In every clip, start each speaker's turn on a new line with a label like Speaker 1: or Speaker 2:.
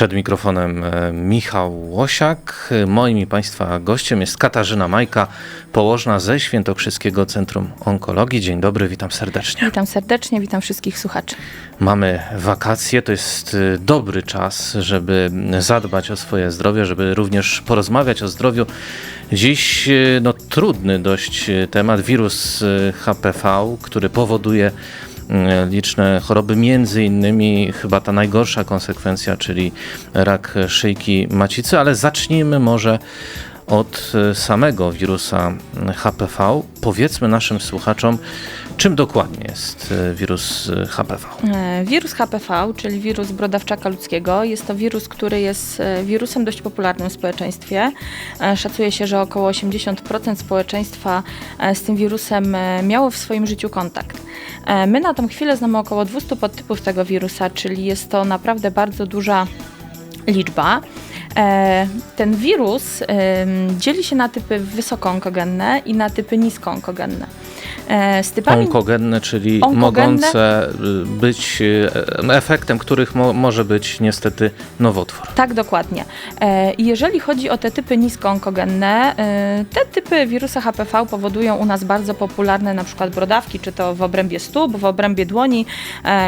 Speaker 1: Przed mikrofonem e, Michał Łosiak. Moim i Państwa gościem jest Katarzyna Majka, położna ze Świętokrzyskiego Centrum Onkologii. Dzień dobry, witam serdecznie.
Speaker 2: Witam serdecznie, witam wszystkich słuchaczy.
Speaker 1: Mamy wakacje, to jest e, dobry czas, żeby zadbać o swoje zdrowie, żeby również porozmawiać o zdrowiu. Dziś e, no, trudny dość temat, wirus HPV, który powoduje liczne choroby, między innymi chyba ta najgorsza konsekwencja, czyli rak szyjki macicy, ale zacznijmy może od samego wirusa HPV. Powiedzmy naszym słuchaczom, czym dokładnie jest wirus HPV?
Speaker 2: E, wirus HPV, czyli wirus brodawczaka ludzkiego, jest to wirus, który jest e, wirusem dość popularnym w społeczeństwie. E, szacuje się, że około 80% społeczeństwa z tym wirusem miało w swoim życiu kontakt. My na tą chwilę znamy około 200 podtypów tego wirusa, czyli jest to naprawdę bardzo duża liczba. Ten wirus dzieli się na typy wysokoonkogenne i na typy niskoonkogenne.
Speaker 1: E, z typami onkogenne, czyli onkogenne, mogące y, być y, efektem, których mo może być niestety nowotwór.
Speaker 2: Tak, dokładnie. E, jeżeli chodzi o te typy niskoonkogenne, e, te typy wirusa HPV powodują u nas bardzo popularne na przykład brodawki, czy to w obrębie stóp, w obrębie dłoni,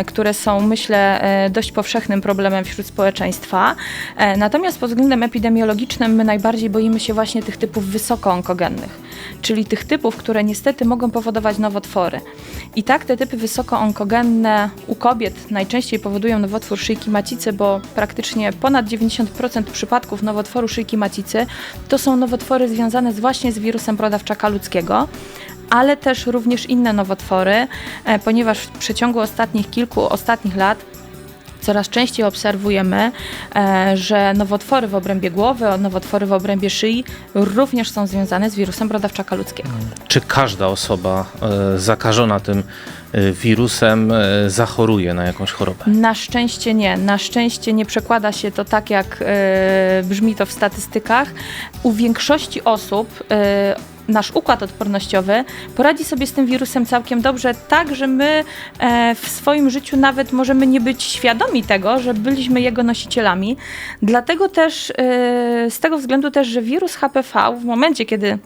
Speaker 2: które są myślę dość powszechnym problemem wśród społeczeństwa. Natomiast pod względem epidemiologicznym my najbardziej boimy się właśnie tych typów wysokoonkogennych, czyli tych typów, które niestety mogą powodować nowotwory. I tak te typy wysokoonkogenne u kobiet najczęściej powodują nowotwór szyjki macicy, bo praktycznie ponad 90% przypadków nowotworu szyjki macicy to są nowotwory związane z właśnie z wirusem brodawczaka ludzkiego ale też również inne nowotwory, e, ponieważ w przeciągu ostatnich kilku ostatnich lat coraz częściej obserwujemy, e, że nowotwory w obrębie głowy, nowotwory w obrębie szyi również są związane z wirusem brodawczaka ludzkiego.
Speaker 1: Czy każda osoba e, zakażona tym e, wirusem zachoruje na jakąś chorobę?
Speaker 2: Na szczęście nie. Na szczęście nie przekłada się to tak, jak brzmi to w statystykach. U większości osób nasz układ odpornościowy poradzi sobie z tym wirusem całkiem dobrze, tak, że my e, w swoim życiu nawet możemy nie być świadomi tego, że byliśmy jego nosicielami. Dlatego też, e, z tego względu też, że wirus HPV w momencie, kiedy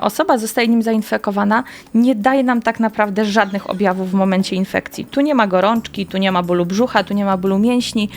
Speaker 2: osoba zostaje nim zainfekowana, nie daje nam tak naprawdę żadnych objawów w momencie infekcji. Tu nie ma gorączki, tu nie ma bólu brzucha, tu nie ma bólu mięśni.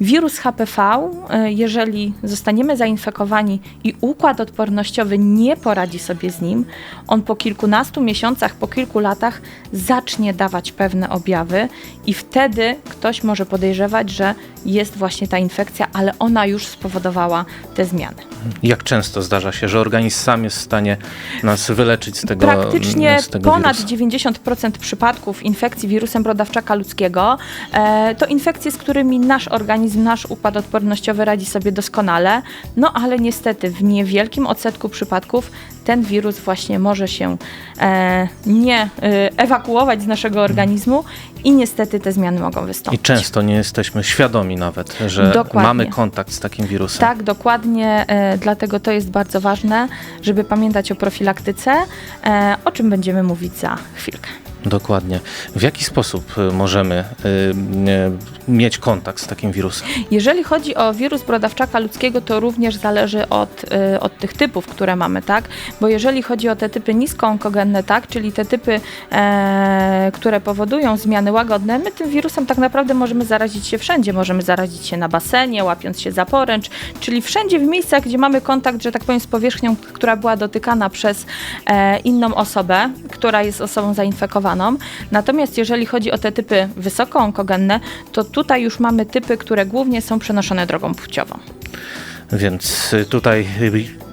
Speaker 2: Wirus HPV, jeżeli zostaniemy zainfekowani i układ odpornościowy nie poradzi sobie z nim, on po kilkunastu miesiącach, po kilku latach zacznie dawać pewne objawy i wtedy ktoś może podejrzewać, że jest właśnie ta infekcja, ale ona już spowodowała te zmiany.
Speaker 1: Jak często zdarza się, że organizm sam jest w stanie nas wyleczyć z tego
Speaker 2: Praktycznie
Speaker 1: z tego
Speaker 2: ponad
Speaker 1: wirusa?
Speaker 2: 90% przypadków infekcji wirusem brodawczaka ludzkiego e, to infekcje, z którymi nasz organizm, nasz układ odpornościowy radzi sobie doskonale, no ale niestety w niewielkim odsetku przypadków ten wirus właśnie może się e, nie e, ewakuować z naszego organizmu i niestety te zmiany mogą wystąpić.
Speaker 1: I często nie jesteśmy świadomi nawet, że dokładnie. mamy kontakt z takim wirusem.
Speaker 2: Tak, dokładnie, e, dlatego to jest bardzo ważne, żeby pamiętać o profilaktyce, e, o czym będziemy mówić za chwilkę.
Speaker 1: Dokładnie. W jaki sposób y, możemy y, y, mieć kontakt z takim wirusem?
Speaker 2: Jeżeli chodzi o wirus brodawczaka ludzkiego, to również zależy od, od tych typów, które mamy, tak? Bo jeżeli chodzi o te typy niskoonkogenne, tak, czyli te typy, e, które powodują zmiany łagodne, my tym wirusem tak naprawdę możemy zarazić się wszędzie. Możemy zarazić się na basenie, łapiąc się za poręcz, czyli wszędzie w miejscach, gdzie mamy kontakt, że tak powiem, z powierzchnią, która była dotykana przez e, inną osobę, która jest osobą zainfekowaną Natomiast jeżeli chodzi o te typy wysokoonkogenne, to tutaj już mamy typy, które głównie są przenoszone drogą płciową.
Speaker 1: Więc tutaj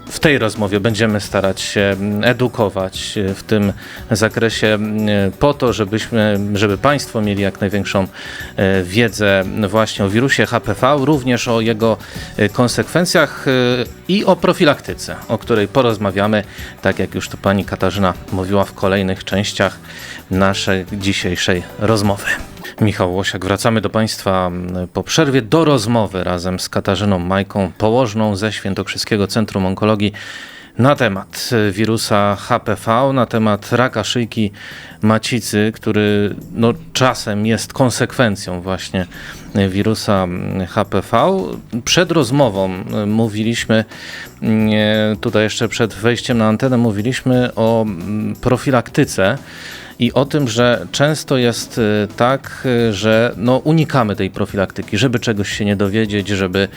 Speaker 1: w tej rozmowie będziemy starać się edukować w tym zakresie po to, żebyśmy, żeby Państwo mieli jak największą wiedzę właśnie o wirusie HPV, również o jego konsekwencjach i o profilaktyce, o której porozmawiamy, tak jak już to pani Katarzyna mówiła w kolejnych częściach naszej dzisiejszej rozmowy. Michał Łosiak, wracamy do Państwa po przerwie do rozmowy razem z Katarzyną Majką, położną ze Świętokrzyskiego Centrum Onkologii. na temat wirusa HPV, na temat raka szyjki macicy, który no, czasem jest konsekwencją właśnie wirusa HPV. Przed rozmową mówiliśmy, nie, tutaj jeszcze przed wejściem na antenę, mówiliśmy o profilaktyce i o tym, że często jest y, tak, y, że no, unikamy tej profilaktyki, żeby czegoś się nie dowiedzieć, żeby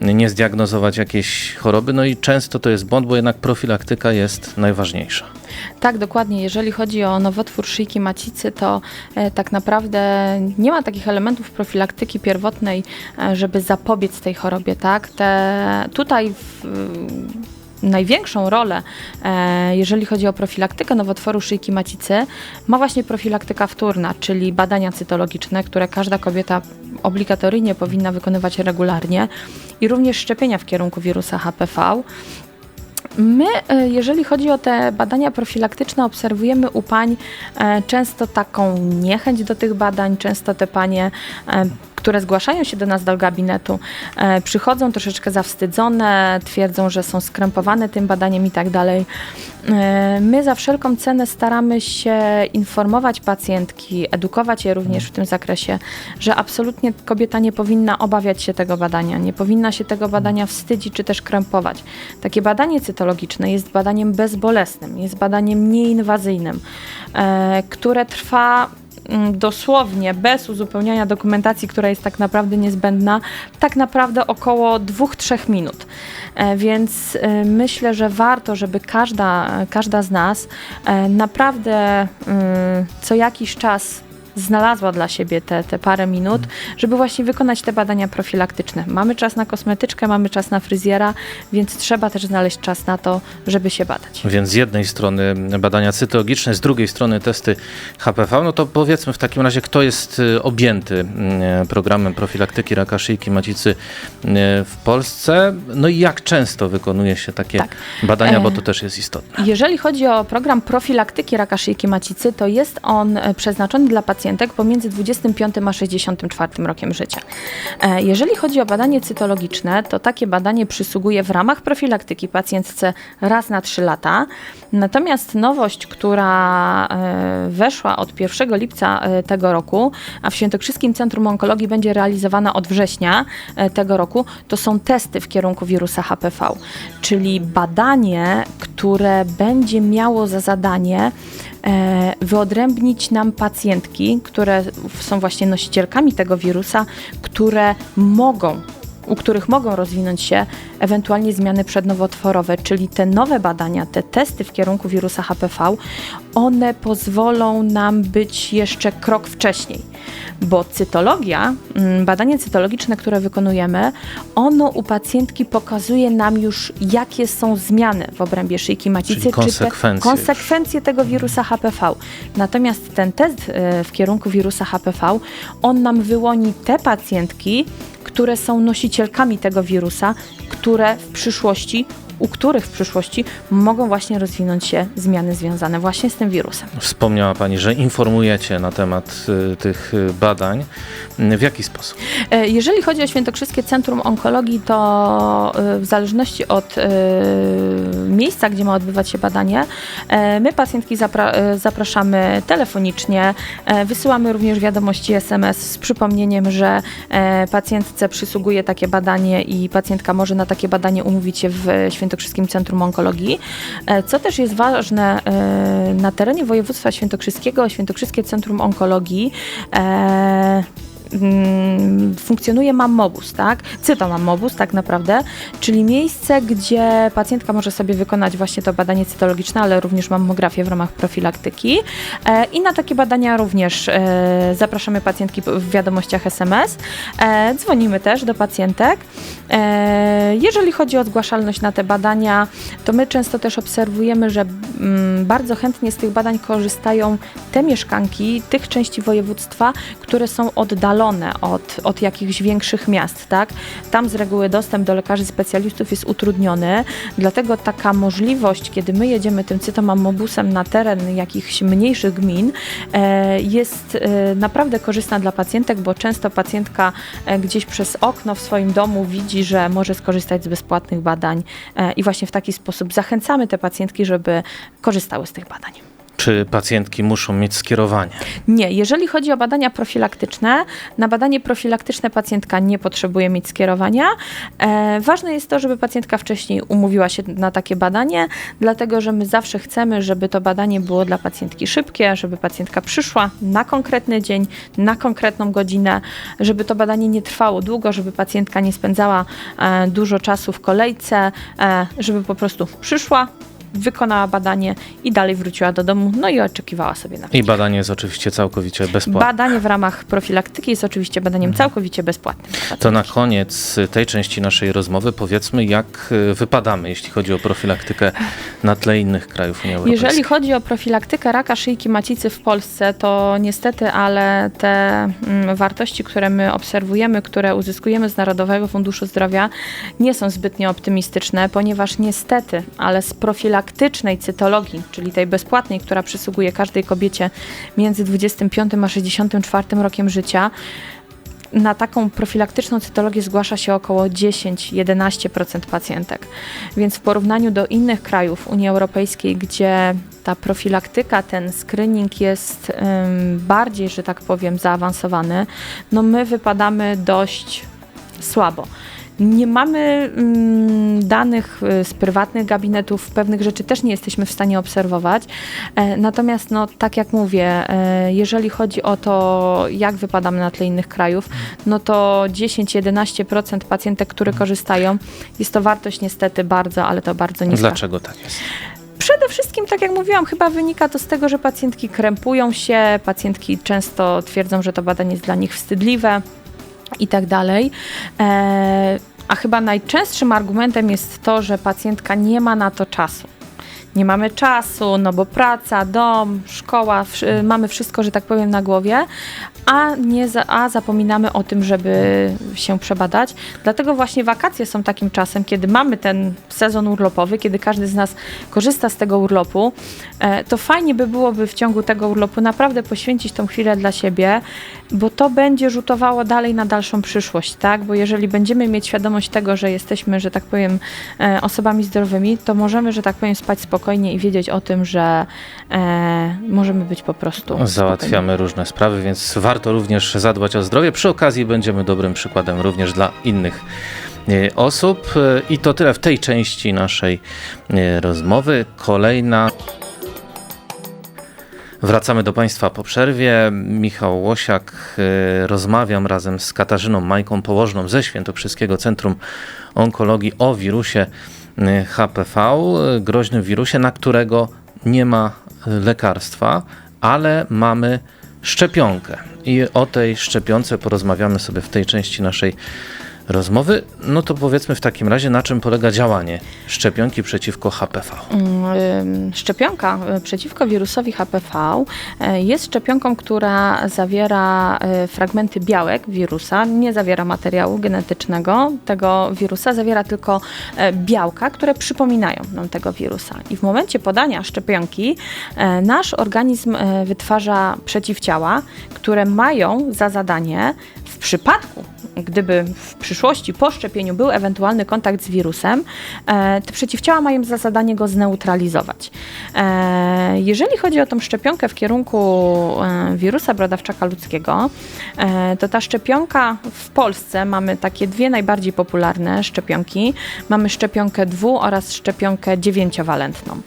Speaker 1: nie zdiagnozować jakiejś choroby. No i często to jest błąd, bo jednak profilaktyka jest najważniejsza.
Speaker 2: Tak, dokładnie. Jeżeli chodzi o nowotwór szyjki macicy, to e, tak naprawdę nie ma takich elementów profilaktyki pierwotnej, e, żeby zapobiec tej chorobie, tak? Te, tutaj w, największą rolę, e, jeżeli chodzi o profilaktykę nowotworu szyjki macicy, ma właśnie profilaktyka wtórna, czyli badania cytologiczne, które każda kobieta obligatoryjnie powinna wykonywać regularnie i również szczepienia w kierunku wirusa HPV. My, e, jeżeli chodzi o te badania profilaktyczne, obserwujemy u pań e, często taką niechęć do tych badań, często te panie które zgłaszają się do nas do gabinetu, e, przychodzą troszeczkę zawstydzone, twierdzą, że są skrępowane tym badaniem i tak dalej. E, my za wszelką cenę staramy się informować pacjentki, edukować je również w tym zakresie, że absolutnie kobieta nie powinna obawiać się tego badania, nie powinna się tego badania wstydzić czy też krępować. Takie badanie cytologiczne jest badaniem bezbolesnym, jest badaniem nieinwazyjnym, e, które trwa dosłownie bez uzupełniania dokumentacji, która jest tak naprawdę niezbędna, tak naprawdę około 2-3 minut. E, Więc e, myślę, że warto, żeby każda, każda z nas e, naprawdę mm, co jakiś czas znalazła dla siebie te, te parę minut, żeby właśnie wykonać te badania profilaktyczne. Mamy czas na kosmetyczkę, mamy czas na fryzjera, więc trzeba też znaleźć czas na to, żeby się badać.
Speaker 1: Więc z jednej strony badania cytologiczne, z drugiej strony testy HPV, no to powiedzmy w takim razie, kto jest y, objęty y, programem profilaktyki raka szyjki macicy y, w Polsce, no i jak często wykonuje się takie
Speaker 2: Tak.
Speaker 1: badania, bo
Speaker 2: E,
Speaker 1: to też jest istotne.
Speaker 2: Jeżeli chodzi o program profilaktyki raka szyjki macicy, to jest on e, przeznaczony dla pacjentek pomiędzy 25 a 64 rokiem życia. E, Jeżeli chodzi o badanie cytologiczne, to takie badanie przysługuje w ramach profilaktyki pacjentce raz na 3 lata. Natomiast nowość, która e, weszła od 1 lipca e, tego roku, a w Świętokrzyskim Centrum Onkologii będzie realizowana od września tego roku, to są testy w kierunku wirusa HPV, czyli badanie, które będzie miało za zadanie wyodrębnić nam pacjentki, które są właśnie nosicielkami tego wirusa, które mogą u których mogą rozwinąć się ewentualnie zmiany przednowotworowe, czyli te nowe badania, te testy w kierunku wirusa HPV, one pozwolą nam być jeszcze krok wcześniej, bo cytologia, mm, badanie cytologiczne, które wykonujemy, ono u pacjentki pokazuje nam już, jakie są zmiany w obrębie szyjki macicy,
Speaker 1: Czyli
Speaker 2: czy te
Speaker 1: konsekwencje
Speaker 2: konsekwencje tego wirusa HPV. Natomiast ten test e, w kierunku wirusa HPV, on nam wyłoni te pacjentki, które są nosicielkami tego wirusa, które w przyszłości, u których w przyszłości mogą właśnie rozwinąć się zmiany związane właśnie z tym wirusem.
Speaker 1: Wspomniała Pani, że informujecie na temat y, tych y, badań. W jaki sposób?
Speaker 2: E, Jeżeli chodzi o Świętokrzyskie Centrum Onkologii, to e, w zależności od miejsca, gdzie ma odbywać się badanie, e, my pacjentki zapra- e, zapraszamy telefonicznie, wysyłamy również wiadomości SMS z przypomnieniem, że pacjentce przysługuje takie badanie i pacjentka może na takie badanie umówić się w Świętokrzyskim Centrum Onkologii. E, Co też jest ważne, e, na terenie województwa świętokrzyskiego, Świętokrzyskie Centrum Onkologii e, funkcjonuje mammobus, tak? Cytomammobus tak naprawdę, czyli miejsce, gdzie pacjentka może sobie wykonać właśnie to badanie cytologiczne, ale również mammografię w ramach profilaktyki. E, I na takie badania również e, zapraszamy pacjentki w wiadomościach SMS. E, dzwonimy też do pacjentek. Jeżeli chodzi o zgłaszalność na te badania, to my często też obserwujemy, że mm, bardzo chętnie z tych badań korzystają te mieszkanki tych części województwa, które są oddalone oddalone od, od jakichś większych miast, tak? Tam z reguły dostęp do lekarzy specjalistów jest utrudniony, dlatego taka możliwość, kiedy my jedziemy tym cytomamobusem na teren jakichś mniejszych gmin, e, jest e, naprawdę korzystna dla pacjentek, bo często pacjentka e, gdzieś przez okno w swoim domu widzi, że może skorzystać z bezpłatnych badań i właśnie w taki sposób zachęcamy te pacjentki, żeby korzystały z tych badań.
Speaker 1: Czy pacjentki muszą mieć skierowanie?
Speaker 2: Nie, jeżeli chodzi o badania profilaktyczne, na badanie profilaktyczne pacjentka nie potrzebuje mieć skierowania. E, ważne jest to, żeby pacjentka wcześniej umówiła się na takie badanie, dlatego że my zawsze chcemy, żeby to badanie było dla pacjentki szybkie, żeby pacjentka przyszła na konkretny dzień, na konkretną godzinę, żeby to badanie nie trwało długo, żeby pacjentka nie spędzała e, dużo czasu w kolejce, e, żeby po prostu przyszła, wykonała badanie i dalej wróciła do domu, no i oczekiwała sobie na
Speaker 1: I badanie jest oczywiście całkowicie bezpłatne.
Speaker 2: Badanie w ramach profilaktyki jest oczywiście badaniem całkowicie bezpłatnym.
Speaker 1: Mhm. To na koniec tej części naszej rozmowy powiedzmy, jak y, wypadamy, jeśli chodzi o profilaktykę na tle innych krajów Unii Europejskiej.
Speaker 2: Jeżeli chodzi o profilaktykę raka szyjki macicy w Polsce, to niestety, ale te mm, wartości, które my obserwujemy, które uzyskujemy z Narodowego Funduszu Zdrowia, nie są zbytnio optymistyczne, ponieważ niestety, ale z profilaktycznej cytologii, czyli tej bezpłatnej, która przysługuje każdej kobiecie między 25 a 64 rokiem życia, na taką profilaktyczną cytologię zgłasza się około 10-11% pacjentek. Więc w porównaniu do innych krajów Unii Europejskiej, gdzie ta profilaktyka, ten screening jest bardziej, że tak powiem, zaawansowany, no my wypadamy dość słabo. Nie mamy mm, danych y, z prywatnych gabinetów, pewnych rzeczy też nie jesteśmy w stanie obserwować. E, natomiast, no, tak jak mówię, e, jeżeli chodzi o to, jak wypadamy na tle innych krajów, no to 10-11% pacjentek, które korzystają, jest to wartość niestety bardzo, ale to bardzo niska.
Speaker 1: Dlaczego tak jest?
Speaker 2: Przede wszystkim, tak jak mówiłam, chyba wynika to z tego, że pacjentki krępują się, pacjentki często twierdzą, że to badanie jest dla nich wstydliwe i tak dalej. E, a chyba najczęstszym argumentem jest to, że pacjentka nie ma na to czasu. Nie mamy czasu, no bo praca, dom, szkoła, wsz- mamy wszystko, że tak powiem, na głowie, a, nie za, a zapominamy o tym, żeby się przebadać. Dlatego właśnie wakacje są takim czasem, kiedy mamy ten sezon urlopowy, kiedy każdy z nas korzysta z tego urlopu. E, to fajnie by byłoby w ciągu tego urlopu naprawdę poświęcić tą chwilę dla siebie, bo to będzie rzutowało dalej na dalszą przyszłość, tak? Bo jeżeli będziemy mieć świadomość tego, że jesteśmy, że tak powiem, e, osobami zdrowymi, to możemy, że tak powiem, spać spokojnie i wiedzieć o tym, że e, możemy być po prostu. spokojni.
Speaker 1: Załatwiamy różne sprawy, więc warto również zadbać o zdrowie. Przy okazji będziemy dobrym przykładem również dla innych e, osób. E, I to tyle w tej części naszej e, rozmowy. Kolejna. Wracamy do Państwa po przerwie. Michał Łosiak. Rozmawiam razem z Katarzyną Majką, położną ze Świętokrzyskiego Centrum Onkologii o wirusie HPV, groźnym wirusie, na którego nie ma lekarstwa, ale mamy szczepionkę. I o tej szczepionce porozmawiamy sobie w tej części naszej rozmowy. No to powiedzmy w takim razie, na czym polega działanie szczepionki przeciwko HPV.
Speaker 2: Ym, Szczepionka y, przeciwko wirusowi HPV y, jest szczepionką, która zawiera y, fragmenty białek wirusa, nie zawiera materiału genetycznego tego wirusa, zawiera tylko białka, które przypominają nam tego wirusa. I w momencie podania szczepionki nasz organizm wytwarza przeciwciała, które mają za zadanie w przypadku, gdyby w przyszłości po szczepieniu był ewentualny kontakt z wirusem, te przeciwciała mają za zadanie go zneutralizować. E, jeżeli chodzi o tą szczepionkę w kierunku e, wirusa brodawczaka ludzkiego, e, to ta szczepionka w Polsce mamy takie dwie najbardziej popularne szczepionki. Mamy szczepionkę dwu oraz szczepionkę dziewięciowalentną.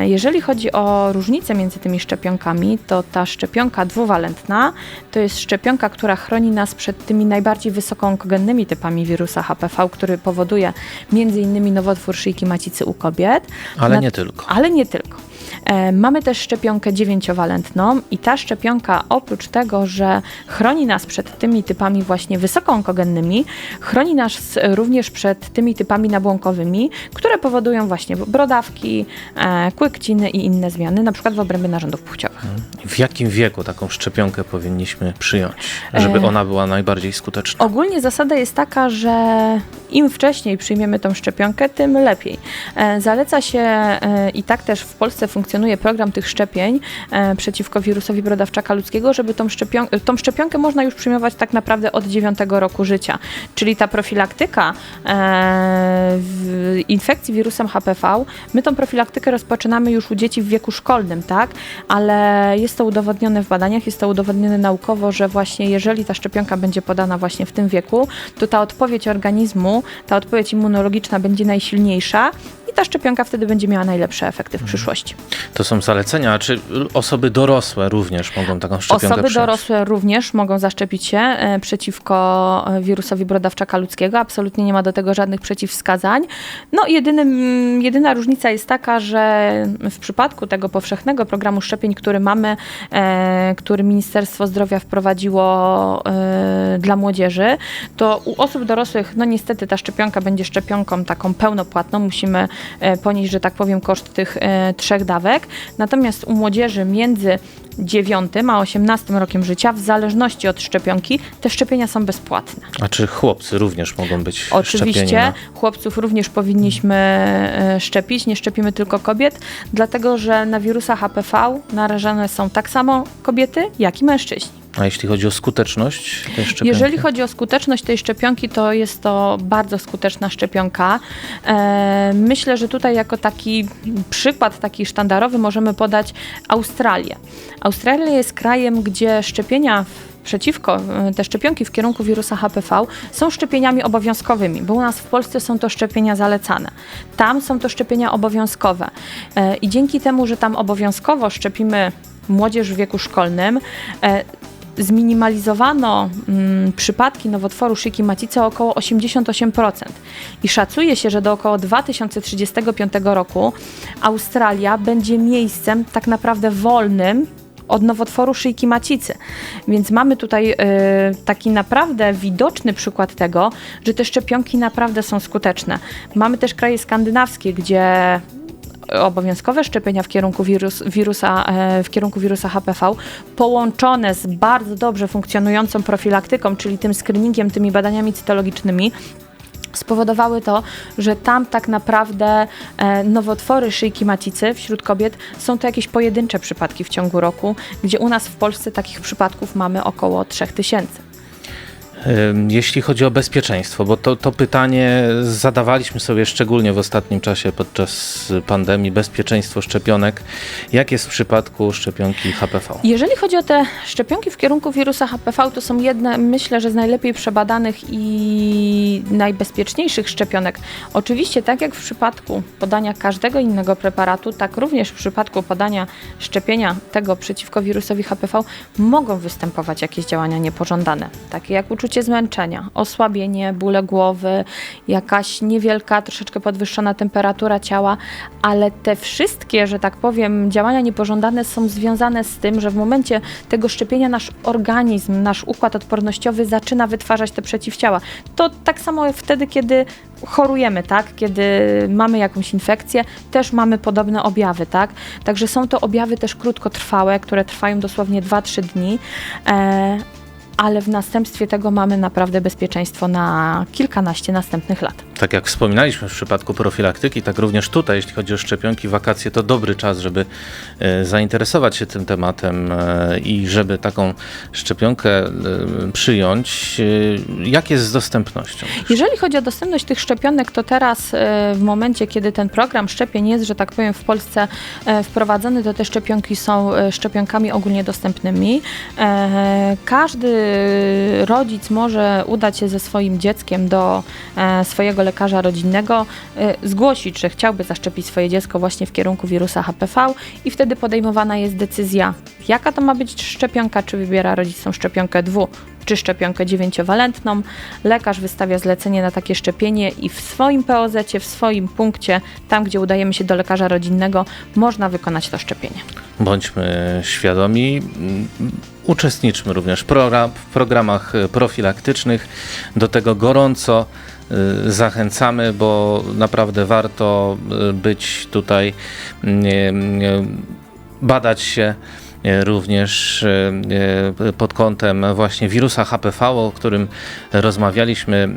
Speaker 2: Jeżeli chodzi o różnicę między tymi szczepionkami, to ta szczepionka dwuwalentna to jest szczepionka, która chroni nas przed tymi najbardziej wysoko onkogennymi typami wirusa HPV, który powoduje m.in. nowotwór szyjki macicy u kobiet.
Speaker 1: Ale
Speaker 2: Na-
Speaker 1: nie tylko.
Speaker 2: Ale nie tylko. E, mamy też szczepionkę dziewięciowalentną i ta szczepionka oprócz tego, że chroni nas przed tymi typami właśnie wysoko onkogennymi, chroni nas również przed tymi typami nabłąkowymi, które powodują właśnie brodawki, e, kłykciny i inne zmiany, na przykład w obrębie narządów płciowych.
Speaker 1: W jakim wieku taką szczepionkę powinniśmy przyjąć, żeby
Speaker 2: E.
Speaker 1: ona była najbardziej skuteczna?
Speaker 2: Ogólnie zasada jest taka, że im wcześniej przyjmiemy tą szczepionkę, tym lepiej. Zaleca się i tak też w Polsce funkcjonuje program tych szczepień e, przeciwko wirusowi brodawczaka ludzkiego, żeby tą, szczepion- tą szczepionkę można już przyjmować tak naprawdę od 9 roku życia. Czyli ta profilaktyka e, infekcji wirusem HPV, my tą profilaktykę rozpoczynamy już u dzieci w wieku szkolnym, tak? Ale jest to udowodnione w badaniach, jest to udowodnione naukowo, że właśnie jeżeli ta szczepionka będzie podana właśnie w tym wieku, to ta odpowiedź organizmu, ta odpowiedź immunologiczna będzie najsilniejsza i ta szczepionka wtedy będzie miała najlepsze efekty w przyszłości.
Speaker 1: To są zalecenia, czy osoby dorosłe również mogą taką szczepionkę
Speaker 2: Osoby
Speaker 1: przyjąć?
Speaker 2: dorosłe również mogą zaszczepić się e, przeciwko wirusowi brodawczaka ludzkiego. Absolutnie nie ma do tego żadnych przeciwwskazań. No jedynym, jedyna różnica jest taka, że w przypadku tego powszechnego programu szczepień, który mamy, e, który Ministerstwo Zdrowia wprowadziło e, dla młodzieży, to u osób dorosłych, no niestety ta szczepionka będzie szczepionką taką pełnopłatną. Musimy ponieść, że tak powiem, koszt tych e, trzech dawek. Natomiast u młodzieży między 9 a 18 rokiem życia, w zależności od szczepionki, te szczepienia są bezpłatne.
Speaker 1: A czy chłopcy również mogą być szczepieni
Speaker 2: Oczywiście
Speaker 1: na...
Speaker 2: chłopców również powinniśmy e, szczepić, nie szczepimy tylko kobiet, dlatego że na wirusa HPV narażone są tak samo kobiety, jak i mężczyźni.
Speaker 1: A jeśli chodzi o skuteczność tej szczepionki?
Speaker 2: Jeżeli chodzi o skuteczność tej szczepionki, to jest to bardzo skuteczna szczepionka. E, myślę, że tutaj jako taki przykład, taki sztandarowy możemy podać Australię. Australia jest krajem, gdzie szczepienia przeciwko, e, te szczepionki w kierunku wirusa HPV są szczepieniami obowiązkowymi, bo u nas w Polsce są to szczepienia zalecane. Tam są to szczepienia obowiązkowe. E, I dzięki temu, że tam obowiązkowo szczepimy młodzież w wieku szkolnym, zminimalizowano mm, przypadki nowotworu szyjki macicy o około 88%. I szacuje się, że do około 2035 roku Australia będzie miejscem tak naprawdę wolnym od nowotworu szyjki macicy. Więc mamy tutaj y, taki naprawdę widoczny przykład tego, że te szczepionki naprawdę są skuteczne. Mamy też kraje skandynawskie, gdzie obowiązkowe szczepienia w kierunku wirus, wirusa, e, w kierunku wirusa HPV, połączone z bardzo dobrze funkcjonującą profilaktyką, czyli tym screeningiem, tymi badaniami cytologicznymi, spowodowały to, że tam tak naprawdę e, nowotwory szyjki macicy wśród kobiet są to jakieś pojedyncze przypadki w ciągu roku, gdzie u nas w Polsce takich przypadków mamy około 3000.
Speaker 1: Jeśli chodzi o bezpieczeństwo, bo to, to pytanie zadawaliśmy sobie szczególnie w ostatnim czasie podczas pandemii, bezpieczeństwo szczepionek. Jak jest w przypadku szczepionki HPV?
Speaker 2: Jeżeli chodzi o te szczepionki w kierunku wirusa HPV, to są jedne, myślę, że z najlepiej przebadanych i najbezpieczniejszych szczepionek. Oczywiście, tak jak w przypadku podania każdego innego preparatu, tak również w przypadku podania szczepienia tego przeciwko wirusowi HPV mogą występować jakieś działania niepożądane, takie jak uczucie zmęczenia, osłabienie, bóle głowy, jakaś niewielka, troszeczkę podwyższona temperatura ciała, ale te wszystkie, że tak powiem, działania niepożądane są związane z tym, że w momencie tego szczepienia nasz organizm, nasz układ odpornościowy zaczyna wytwarzać te przeciwciała. To tak samo wtedy, kiedy chorujemy, tak? Kiedy mamy jakąś infekcję, też mamy podobne objawy, tak? Także są to objawy też krótkotrwałe, które trwają dosłownie 2-3 dni. E, ale w następstwie tego mamy naprawdę bezpieczeństwo na kilkanaście następnych lat.
Speaker 1: Tak jak wspominaliśmy w przypadku profilaktyki, tak również tutaj, jeśli chodzi o szczepionki, wakacje to dobry czas, żeby e, zainteresować się tym tematem e, i żeby taką szczepionkę e, przyjąć. Jak jest z dostępnością?
Speaker 2: Jeżeli chodzi o dostępność tych szczepionek, to teraz w momencie, kiedy ten program szczepień jest, że tak powiem, w Polsce wprowadzony, to te szczepionki są szczepionkami ogólnie dostępnymi. Każdy rodzic może udać się ze swoim dzieckiem do swojego lekarza rodzinnego, e, zgłosić, że chciałby zaszczepić swoje dziecko właśnie w kierunku wirusa HPV i wtedy podejmowana jest decyzja, jaka to ma być szczepionka, czy wybiera rodzic tą szczepionkę dwu czy szczepionkę dziewięciowalentną. Lekarz wystawia zlecenie na takie szczepienie i w swoim POZ, w swoim punkcie, tam gdzie udajemy się do lekarza rodzinnego, można wykonać to szczepienie.
Speaker 1: Bądźmy świadomi, mm, uczestniczmy również w program, w programach e, profilaktycznych. Do tego gorąco y, zachęcamy, bo naprawdę warto y, być tutaj, y, badać się y, również y, y, pod kątem właśnie wirusa HPV, o którym rozmawialiśmy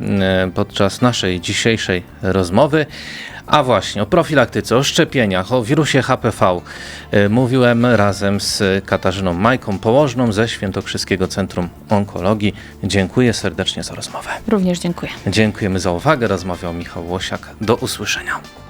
Speaker 1: podczas naszej dzisiejszej rozmowy. A właśnie o profilaktyce, o szczepieniach, o wirusie HPV mówiłem razem z Katarzyną Majką Położną ze Świętokrzyskiego Centrum Onkologii. Dziękuję serdecznie za rozmowę.
Speaker 2: Również dziękuję.
Speaker 1: Dziękujemy za uwagę. Rozmawiał Michał Łosiak. Do usłyszenia.